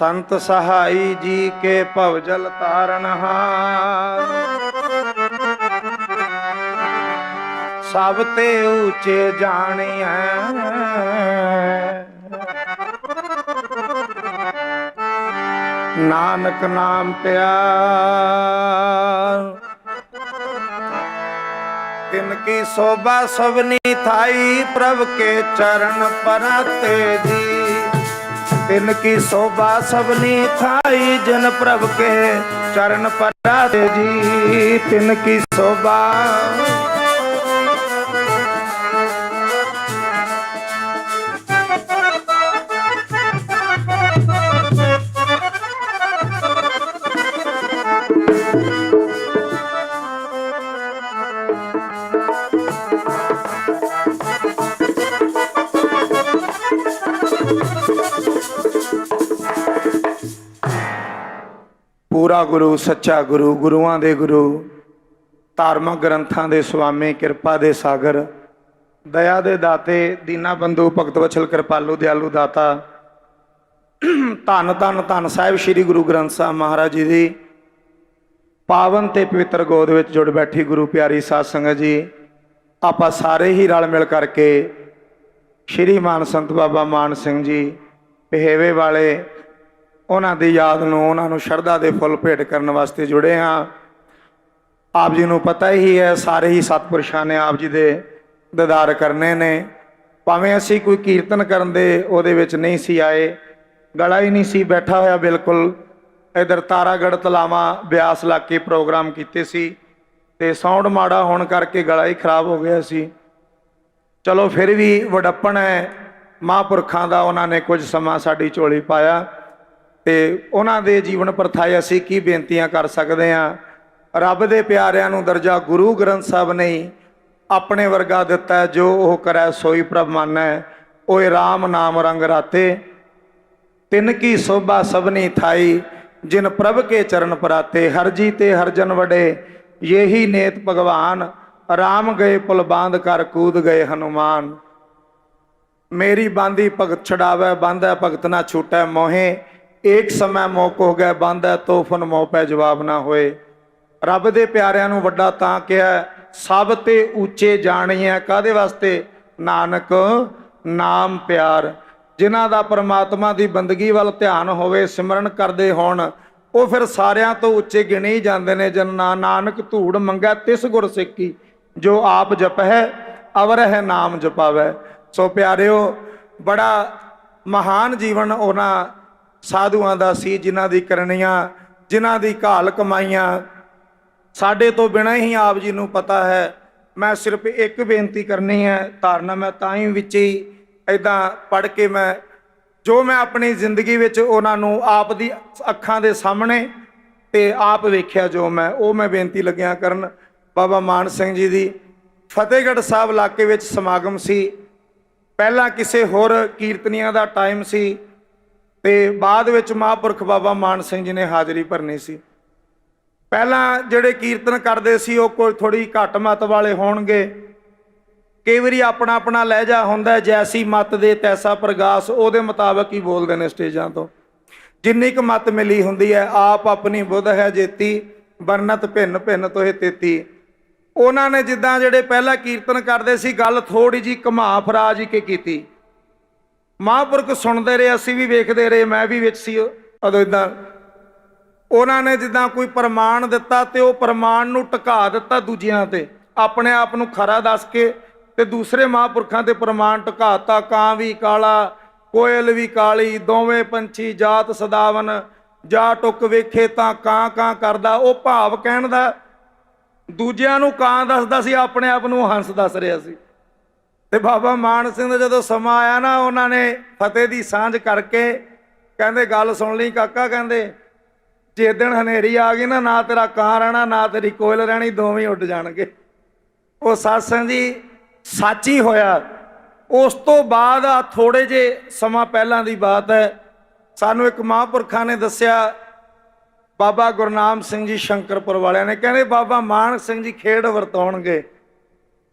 ਸੰਤ ਸਹਾਈ ਜੀ ਕੇ ਭਵਜਲ ਤਾਰਨ ਹਾਰ। ਸਭ ਤੇ ਉੱਚੇ ਜਾਣਿਆ ਨਾਨਕ ਨਾਮ ਪਿਆਰ। ਤਿਨ ਕੀ ਸੋਭਾ ਸਭਨੀ ਥਾਈ ਪ੍ਰਭ ਕੇ ਚਰਨ ਪਰਤੇ ਜੀ। ਤਿਨ ਕੀ ਸੋਭਾ ਸਭਨੀ ਥਾਈ ਜਨ ਪ੍ਰਭ ਕੇ ਚਰਨ ਪਰਤੇ ਜੀ ਤਿਨ ਕੀ ਸੋਭਾ ਪੂਰਾ ਗੁਰੂ, ਸੱਚਾ ਗੁਰੂ, ਗੁਰੂਆਂ ਦੇ ਗੁਰੂ, ਧਾਰਮਿਕ ਗ੍ਰੰਥਾਂ ਦੇ ਸੁਆਮੀ, ਕਿਰਪਾ ਦੇ ਸਾਗਰ, ਦਇਆ ਦੇ ਦਾਤੇ, ਦੀਨਾ ਬੰਧੂ, ਭਗਤ ਵਛਲ, ਕਿਰਪਾਲੂ, ਦਿਆਲੂ ਦਾਤਾ, ਧੰਨ ਧੰਨ ਧੰਨ ਸਾਹਿਬ ਸ੍ਰੀ ਗੁਰੂ ਗ੍ਰੰਥ ਸਾਹਿਬ ਮਹਾਰਾਜ ਜੀ ਦੀ, ਪਾਵਨ ਤੇ ਪਵਿੱਤਰ ਗੋਦ ਵਿੱਚ ਜੁੜ ਬੈਠੀ ਗੁਰੂ ਪਿਆਰੀ ਸਾਧ ਸੰਗਤ ਜੀ, ਆਪਾਂ ਸਾਰੇ ਹੀ ਰਲ ਮਿਲ ਕਰਕੇ ਸ਼੍ਰੀ ਮਾਨ ਸੰਤ ਬਾਬਾ ਮਾਨ ਸਿੰਘ ਜੀ, ਪਹਿੇਵੇ ਵਾਲੇ ਉਹਨਾਂ ਦੀ ਯਾਦ ਨੂੰ, ਉਹਨਾਂ ਨੂੰ ਸ਼ਰਧਾ ਦੇ ਫੁੱਲ ਭੇਟ ਕਰਨ ਵਾਸਤੇ ਜੁੜੇ ਹਾਂ। ਆਪ ਜੀ ਨੂੰ ਪਤਾ ਹੀ ਹੈ, ਸਾਰੇ ਹੀ ਸਤਪੁਰਸ਼ਾਂ ਨੇ ਆਪ ਜੀ ਦੇ ਦੀਦਾਰ ਕਰਨੇ ਨੇ। ਭਾਵੇਂ ਅਸੀਂ ਕੋਈ ਕੀਰਤਨ ਕਰਨ ਦੇ ਉਹਦੇ ਵਿੱਚ ਨਹੀਂ ਸੀ ਆਏ, ਗਲਾ ਹੀ ਨਹੀਂ ਸੀ ਬੈਠਾ ਹੋਇਆ ਬਿਲਕੁਲ। ਇਧਰ ਤਾਰਾਗੜ ਤਲਾਵਾ ਬਿਆਸ ਇਲਾਕੇ ਪ੍ਰੋਗਰਾਮ ਕੀਤੇ ਸੀ ਤੇ ਸਾਊਂਡ ਮਾੜਾ ਹੋਣ ਕਰਕੇ ਗਲਾ ਹੀ ਖਰਾਬ ਹੋ ਗਿਆ ਸੀ। ਚਲੋ ਫਿਰ ਵੀ ਵਡੱਪਣ ਹੈ, ਮਹਾਂਪੁਰਖਾਂ ਦਾ ਉਹਨਾਂ ਨੇ ਕੁਝ ਸਮਾਂ ਸਾਡੀ ਝੋਲੀ ਪਾਇਆ। ਤੇ ਉਹਨਾਂ ਦੇ ਜੀਵਨ ਪਰਥਾਏ ਅਸੀਂ ਕੀ ਬੇਨਤੀਆਂ ਕਰ ਸਕਦੇ ਹਾਂ? ਰੱਬ ਦੇ ਪਿਆਰਿਆਂ ਨੂੰ ਦਰਜਾ ਗੁਰੂ ਗ੍ਰੰਥ ਸਾਹਿਬ ਨੇ ਆਪਣੇ ਵਰਗਾ ਦਿੱਤਾ ਜੋ ਉਹ ਕਰੈ ਸੋਈ ਪ੍ਰਭ ਮਾਨੈ ਓਏ RAM ਨਾਮ ਰੰਗ ਰਾਤੇ, ਤਿੰਨ ਕੀ ਸੋਭਾ ਸਭਨੀ ਥਾਈ, ਜਿਨ ਪ੍ਰਭ ਕੇ ਚਰਨ ਪਰਾਤੇ। ਹਰ ਜੀ ਤੇ ਹਰ ਜਨ ਵਡੇ, ਯਹੀ ਨੇਤ ਭਗਵਾਨ। RAM ਗਏ ਪੁਲ ਬਾਂਧ ਕਰ, ਕੂਦ ਗਏ ਹਨੂਮਾਨ। ਮੇਰੀ ਬਾਂਦੀ ਭਗਤ ਛਡਾਵੇ, ਬਾਂਧੈ ਭਗਤ ਨਾ ਛੂਟੈ ਮੋਹੇ। ਏਕ ਸਮੈ ਮੋਕ ਹੋ ਗਿਆ ਬਾਂਧੈ ਤੋਫਨ ਮੋਹ ਜਵਾਬ ਨਾ ਹੋਏ। ਰੱਬ ਦੇ ਪਿਆਰਿਆਂ ਨੂੰ ਵੱਡਾ ਤਾਂ ਕਿਹਾ ਸਭ ਤੇ ਉੱਚੇ ਜਾਣੀਐ ਕਾਦੇ ਵਾਸਤੇ? ਨਾਨਕ, ਨਾਮ ਪਿਆਰ। ਜਿਨ੍ਹਾਂ ਦਾ ਪਰਮਾਤਮਾ ਦੀ ਬੰਦਗੀ ਵੱਲ ਧਿਆਨ ਹੋਵੇ, ਸਿਮਰਨ ਕਰਦੇ ਹੋਣ, ਉਹ ਫਿਰ ਸਾਰਿਆਂ ਤੋਂ ਉੱਚੇ ਗਿਣੇ ਹੀ ਜਾਂਦੇ ਨੇ। ਜਨ ਨਾਨਕ ਧੂੜ ਮੰਗੈ, ਤਿਸ ਗੁਰ ਸਿੱਖੀ ਜੋ ਆਪ ਜਪਹਿ ਅਵਰ ਹੈ ਨਾਮ ਜਪਾਵੈ ਸੋ ਪਿਆਰਿਓ, ਬੜਾ ਮਹਾਨ ਜੀਵਨ ਉਹਨਾਂ ਸਾਧੂਆਂ ਦਾ ਸੀ, ਜਿਨ੍ਹਾਂ ਦੀ ਕਰਨੀਆਂ, ਜਿਨ੍ਹਾਂ ਦੀ ਘਾਲ ਕਮਾਈਆਂ। ਸਾਡੇ ਤੋਂ ਬਿਨਾਂ ਹੀ ਆਪ ਜੀ ਨੂੰ ਪਤਾ ਹੈ, ਮੈਂ ਸਿਰਫ ਇੱਕ ਬੇਨਤੀ ਕਰਨੀ ਹੈ, ਧਾਰਨਾ ਮੈਂ ਤਾਂ ਹੀ ਵਿੱਚ ਹੀ ਐਦਾਂ ਪੜ ਕੇ ਮੈਂ, ਜੋ ਮੈਂ ਆਪਣੀ ਜ਼ਿੰਦਗੀ ਵਿੱਚ ਉਹਨਾਂ ਨੂੰ ਆਪ ਦੀ ਅੱਖਾਂ ਦੇ ਸਾਹਮਣੇ ਤੇ ਆਪ ਵੇਖਿਆ ਜੋ ਮੈਂ, ਉਹ ਮੈਂ ਬੇਨਤੀ ਲੱਗਿਆ ਕਰਨ। ਬਾਬਾ ਮਾਨ ਸਿੰਘ ਜੀ ਦੀ ਫਤਿਹਗੜ੍ਹ ਸਾਹਿਬ ਇਲਾਕੇ ਵਿੱਚ ਸਮਾਗਮ ਸੀ। ਪਹਿਲਾਂ ਕਿਸੇ ਹੋਰ ਕੀਰਤਨੀਆਂ ਦਾ ਟਾਈਮ ਸੀ। ਤੇ ਬਾਅਦ ਵਿੱਚ ਮਹਾਂਪੁਰਖ ਬਾਬਾ ਮਾਨ ਸਿੰਘ ਜੀ ਨੇ ਹਾਜ਼ਰੀ ਭਰਨੀ ਸੀ। ਪਹਿਲਾਂ ਜਿਹੜੇ ਕੀਰਤਨ ਕਰਦੇ ਸੀ, ਉਹ ਕੋਈ ਥੋੜੀ ਘੱਟ ਮਤ ਵਾਲੇ ਹੋਣਗੇ। ਕਈ ਵਾਰੀ ਆਪਣਾ ਆਪਣਾ ਲਹਿਜਾ ਹੁੰਦਾ ਜੈਸੀ ਮਤ ਦੇ ਤੈਸਾ ਪ੍ਰਗਾਸ, ਉਹਦੇ ਮੁਤਾਬਕ ਹੀ ਬੋਲਦੇ ਨੇ ਸਟੇਜਾਂ ਤੋਂ। ਜਿੰਨੀ ਕੁ ਮਤ ਮਿਲੀ ਹੁੰਦੀ ਹੈ, ਆਪ ਆਪਣੀ ਬੁੱਧ ਹੈ ਜੇਤੀ, ਵਰਨਤ ਭਿੰਨ ਭਿੰਨ ਤੋਹਿ ਤੇਤੀ। ਉਹਨਾਂ ਨੇ ਜਿੱਦਾਂ ਜਿਹੜੇ ਪਹਿਲਾਂ ਕੀਰਤਨ ਕਰਦੇ ਸੀ, ਗੱਲ ਥੋੜੀ ਜੀ ਘਮਾ ਫਰਾ ਜੀ ਕੇ ਕੀਤੀ। ਮਹਾਂਪੁਰਖ ਸੁਣਦੇ ਰਹੇ, ਅਸੀਂ ਵੀ ਵੇਖਦੇ ਰਹੇ, ਮੈਂ ਵੀ ਵਿੱਚ ਸੀ ਉਦੋਂ ਇਦਾਂ ਉਹਨਾਂ ਨੇ ਜਿੱਦਾਂ ਕੋਈ ਪ੍ਰਮਾਣ ਦਿੱਤਾ ਤੇ ਉਹ ਪ੍ਰਮਾਣ ਨੂੰ ਟਿਕਾ ਦਿੱਤਾ ਦੂਜਿਆਂ ਤੇ। ਆਪਣੇ ਆਪ ਨੂੰ ਖਰਾ ਦੱਸ ਕੇ ਤੇ ਦੂਸਰੇ ਮਹਾਂਪੁਰਖਾਂ ਤੇ ਪ੍ਰਮਾਣ ਟਿਕਾਤਾ ਕਾਂ ਵੀ ਕਾਲਾ, ਕੋਇਲ ਵੀ ਕਾਲੀ, ਦੋਵੇਂ ਪੰਛੀ, ਜਾਤ ਸਦਾਵਨ, ਜਾ ਟੁੱਕ ਵੇਖੇ ਤਾਂ ਕਾਂ ਕਾਂ ਕਰਦਾ। ਉਹ ਭਾਵ ਕਹਿਣ ਦਾ, ਦੂਜਿਆਂ ਨੂੰ ਕਾਂ ਦੱਸਦਾ ਸੀ, ਆਪਣੇ ਆਪ ਨੂੰ ਹੰਸ ਦੱਸ ਰਿਹਾ ਸੀ। ਤੇ ਬਾਬਾ ਮਾਨ ਸਿੰਘ ਦਾ ਜਦੋਂ ਸਮਾਂ ਆਇਆ ਨਾ, ਉਹਨਾਂ ਨੇ ਫਤਿਹ ਦੀ ਸਾਂਝ ਕਰਕੇ ਕਹਿੰਦੇ, ਗੱਲ ਸੁਣ ਲਈ ਕਾਕਾ, ਕਹਿੰਦੇ। ਜੇ ਦਿਨ ਹਨੇਰੀ ਆ ਗਈ ਨਾ ਨਾ ਤੇਰਾ ਕਾਂ ਰਹਿਣਾ, ਨਾ ਤੇਰੀ ਕੋਇਲ ਰਹਿਣੀ, ਦੋਵੇਂ ਉੱਡ ਜਾਣਗੇ। ਉਹ ਸਾਸਾਂ ਜੀ, ਸੱਚ ਹੀ ਹੋਇਆ। ਉਸ ਤੋਂ ਬਾਅਦ ਆ ਥੋੜੇ ਜੇ ਸਮਾਂ ਪਹਿਲਾਂ ਦੀ ਬਾਤ ਹੈ। ਸਾਨੂੰ ਇੱਕ ਮਹਾਂਪੁਰਖਾਂ ਨੇ ਦੱਸਿਆ, ਬਾਬਾ ਗੁਰਨਾਮ ਸਿੰਘ ਜੀ ਸ਼ੰਕਰਪੁਰ ਵਾਲਿਆਂ ਨੇ। ਕਹਿੰਦੇ, ਬਾਬਾ ਮਾਨ ਸਿੰਘ ਜੀ ਖੇਡ ਵਰਤਾਉਣਗੇ।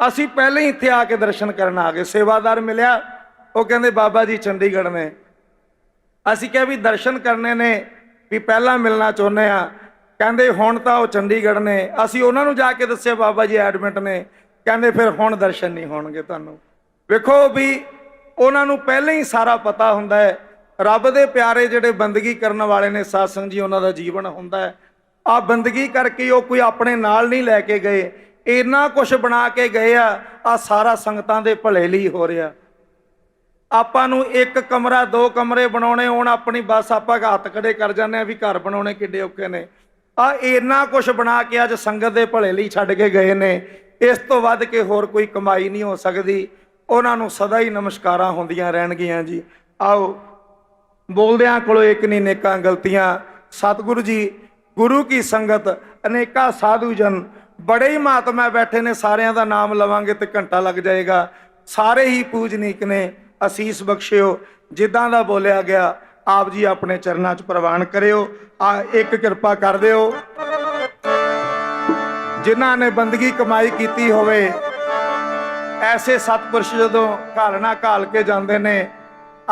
ਅਸੀਂ ਪਹਿਲਾਂ ਹੀ ਇੱਥੇ ਆ ਕੇ ਦਰਸ਼ਨ ਕਰਨ ਆ ਗਏ, ਸੇਵਾਦਾਰ ਮਿਲਿਆ, ਉਹ ਕਹਿੰਦੇ, ਬਾਬਾ ਜੀ, ਚੰਡੀਗੜ੍ਹ ਨੇ। ਅਸੀਂ ਕਿਹਾ ਵੀ ਦਰਸ਼ਨ ਕਰਨੇ ਨੇ, ਵੀ ਪਹਿਲਾਂ ਮਿਲਣਾ ਚਾਹੁੰਦੇ ਆ ਕਹਿੰਦੇ, ਹੁਣ ਤਾਂ ਉਹ ਚੰਡੀਗੜ੍ਹ ਨੇ। ਅਸੀਂ ਉਹਨਾਂ ਨੂੰ ਜਾ ਕੇ ਦੱਸਿਆ, ਬਾਬਾ ਜੀ, ਐਡਮਿਟ ਨੇ। ਕਹਿੰਦੇ, ਫਿਰ ਹੁਣ ਦਰਸ਼ਨ ਨਹੀਂ ਹੋਣਗੇ ਤੁਹਾਨੂੰ। ਵੇਖੋ ਵੀ ਉਹਨਾਂ ਨੂੰ ਪਹਿਲਾਂ ਹੀ ਸਾਰਾ ਪਤਾ ਹੁੰਦਾ ਹੈ। ਰੱਬ ਦੇ ਪਿਆਰੇ ਜਿਹੜੇ ਬੰਦਗੀ ਕਰਨ ਵਾਲੇ ਨੇ, ਸਾਧ ਸੰਗਤ ਜੀ, ਉਹਨਾਂ ਦਾ ਜੀਵਨ ਹੁੰਦਾ ਹੈ। ਆ ਬੰਦਗੀ ਕਰਕੇ ਉਹ ਕੋਈ ਆਪਣੇ ਨਾਲ ਨਹੀਂ ਲੈ ਕੇ ਗਏ। ਇੰਨਾ ਕੁਝ ਬਣਾ ਕੇ ਗਏ ਆ ਆ ਸਾਰਾ ਸੰਗਤਾਂ ਦੇ ਭਲੇ ਲਈ ਹੋ ਰਿਹਾ। ਆਪਾਂ ਨੂੰ ਇੱਕ ਕਮਰਾ, ਦੋ ਕਮਰੇ ਬਣਾਉਣੇ, ਹੋਣ ਆਪਣੀ ਬਸ ਆਪਾਂ ਹੱਥ ਖੜੇ ਕਰ ਜਾਂਦੇ ਆ ਵੀ ਘਰ ਬਣਾਉਣੇ ਕਿੱਡੇ ਔਖੇ ਨੇ। ਆ ਇੰਨਾ ਕੁਝ ਬਣਾ ਕੇ ਅੱਜ ਸੰਗਤ ਦੇ ਭਲੇ ਲਈ ਛੱਡ ਕੇ ਗਏ ਨੇ। ਇਸ ਤੋਂ ਵੱਧ ਕੇ ਹੋਰ ਕੋਈ ਕਮਾਈ ਨਹੀਂ ਹੋ ਸਕਦੀ। ਉਹਨਾਂ ਨੂੰ ਸਦਾ ਹੀ ਨਮਸਕਾਰਾਂ ਹੁੰਦੀਆਂ ਰਹਿਣਗੀਆਂ ਜੀ। ਆਓ, ਬੋਲਦਿਆਂ ਕੋਲੋਂ ਇੱਕ ਨਹੀਂ ਨੇਕਾਂ ਗਲਤੀਆਂ। ਸਤਿਗੁਰੂ ਜੀ, ਗੁਰੂ ਕੀ ਸੰਗਤ, ਅਨੇਕਾਂ ਸਾਧੂ ਜਨ ਬੜੇ ਹੀ ਮਹਾਤਮਾ ਬੈਠੇ ਨੇ, ਸਾਰਿਆਂ ਦਾ ਨਾਮ ਲਵਾਂਗੇ ਤੇ ਘੰਟਾ ਲੱਗ ਜਾਏਗਾ। ਸਾਰੇ ਹੀ ਪੂਜਨੀਕ ਨੇ, ਅਸੀਸ ਬਖਸ਼ਿਓ। ਜਿੱਦਾਂ ਦਾ ਬੋਲਿਆ ਗਿਆ, ਆਪ ਜੀ ਆਪਣੇ ਚਰਨਾਂ 'ਚ ਪ੍ਰਵਾਨ ਕਰਿਓ। ਆ, ਇੱਕ ਕਿਰਪਾ ਕਰ ਦਿਓ। ਜਿਨ੍ਹਾਂ ਨੇ ਬੰਦਗੀ ਕਮਾਈ ਕੀਤੀ ਹੋਵੇ, ਐਸੇ ਸਤਪੁਰਸ਼ ਜਦੋਂ ਘਾਲਣਾ ਘਾਲ ਕੇ ਜਾਂਦੇ ਨੇ,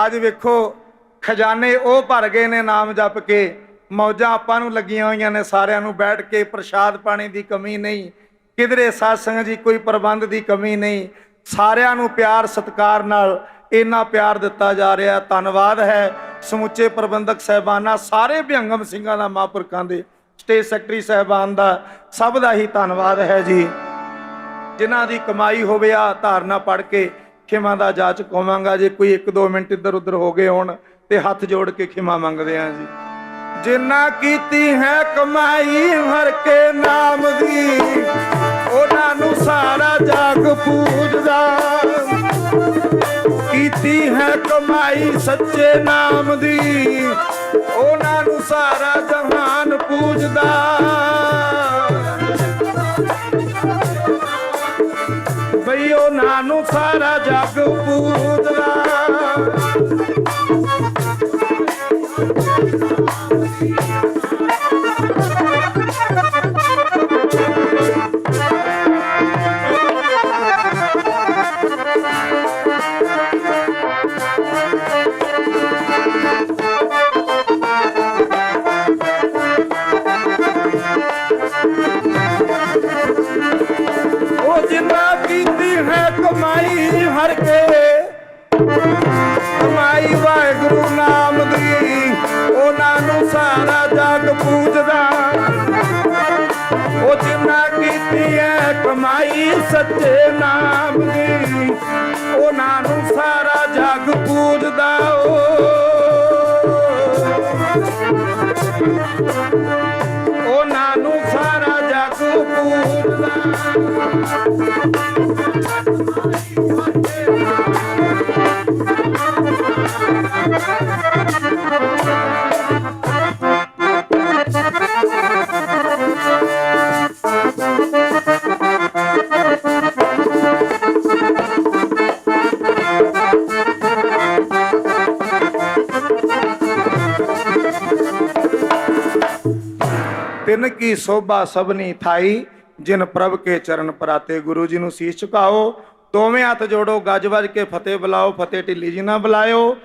ਅੱਜ ਵੇਖੋ, ਖਜ਼ਾਨੇ ਉਹ ਭਰ ਗਏ ਨੇ ਨਾਮ ਜਪ ਕੇ। ਮੌਜਾਂ ਆਪਾਂ ਨੂੰ ਲੱਗੀਆਂ ਹੋਈਆਂ ਨੇ ਸਾਰਿਆਂ ਨੂੰ ਬੈਠ ਕੇ ਪ੍ਰਸ਼ਾਦ ਪਾਣੀ ਦੀ ਕਮੀ ਨਹੀਂ, ਕਿਧਰੇ ਸਾਧ ਜੀ ਕੋਈ ਪ੍ਰਬੰਧ ਦੀ ਕਮੀ ਨਹੀਂ, ਸਾਰਿਆਂ ਨੂੰ ਪਿਆਰ, ਸਤਿਕਾਰ ਨਾਲ ਇੰਨਾ ਪਿਆਰ ਦਿੱਤਾ ਜਾ ਰਿਹਾ ਧੰਨਵਾਦ ਹੈ ਸਮੁੱਚੇ ਪ੍ਰਬੰਧਕ ਸਹਿਬਾਨਾਂ, ਸਾਰੇ ਭਿਅੰਗਮ ਸਿੰਘਾਂ ਦਾ, ਮਹਾਂਪੁਰਖਾਂ ਦੇ ਸਟੇਜ ਸੈਕਟਰੀ ਸਹਿਬਾਨ ਦਾ, ਸਭ ਦਾ ਹੀ ਧੰਨਵਾਦ ਹੈ ਜੀ। ਜਿਨ੍ਹਾਂ ਦੀ ਕਮਾਈ ਹੋਵੇ ਆ ਧਾਰਨਾ ਪੜ ਕੇ ਖਿਮਾ ਦਾ ਜਾਚ ਕਹਾਂਗਾ ਜੇ ਕੋਈ 1-2 ਮਿੰਟ ਇੱਧਰ ਉੱਧਰ ਹੋ ਗਏ ਹੋਣ ਤੇ ਹੱਥ ਜੋੜ ਕੇ ਖਿਮਾ ਮੰਗਦੇ ਆਂ ਜੀ। ਜਿੰਨਾ ਕੀਤੀ ਹੈ ਕਮਾਈ ਹਰ ਕੇ ਨਾਮ ਦੀ, ਉਹਨਾਂ ਨੂੰ ਸਾਰਾ ਜਗ ਪੂਜਦਾ। ਕੀਤੀ ਹੈ ਕਮਾਈ ਸੱਚੇ ਨਾਮ ਦੀ, ਉਹਨਾਂ ਨੂੰ ਸਾਰਾ ਜਹਾਨ ਪੂਜਦਾ। ਬਈ ਉਹਨਾਂ ਨੂੰ ਸਾਰਾ ਜਗ ਪੂਜ ਕਮਾਈ ਹਰ ਕੇ। ਕਮਾਈ ਵਾਹਿਗੁਰੂ ਨਾਮ ਪੂਜਦਾ ਉਹ ਜਿੰਨਾ ਕੀਤੀ ਹੈ ਕਮਾਈ ਸੱਚੇ ਨਾਮ ਦੀ। ਉਹਨਾਂ ਨੂੰ ਸਾਰਾ ਜਗ ਪੂਜਦਾ ਓ। ਉਹਨਾਂ ਨੂੰ ਸਾਰਾ ਜਗ ਪੂਜਦਾ। ਤਿੰਨ ਕੀ ਸੋਭਾ ਸਭਨੀ ਥਾਈ, ਜਿਨ ਪ੍ਰਭ ਕੇ ਚਰਨ ਪਰਾਤੇ ਗੁਰੂ ਜੀ ਨੂੰ ਸੀਸ ਝੁਕਾਓ। ਦੋਵੇਂ ਹੱਥ ਜੋੜੋ, ਗੱਜ ਵੱਜ ਕੇ ਫਤਿਹ ਬੁਲਾਓ, ਫਤਿਹ ਢਿੱਲੀ ਜੀ ਨਾਲ ਬੁਲਾਇਓ।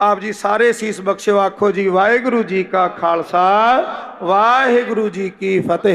ਆਪ ਜੀ ਸਾਰੇ ਸੀਸ ਬਖਸ਼ਿਓ, ਆਖੋ ਜੀ, ਵਾਹਿਗੁਰੂ ਜੀ ਕਾ ਖਾਲਸਾ, ਵਾਹਿਗੁਰੂ ਜੀ ਕੀ ਫਤਿਹ।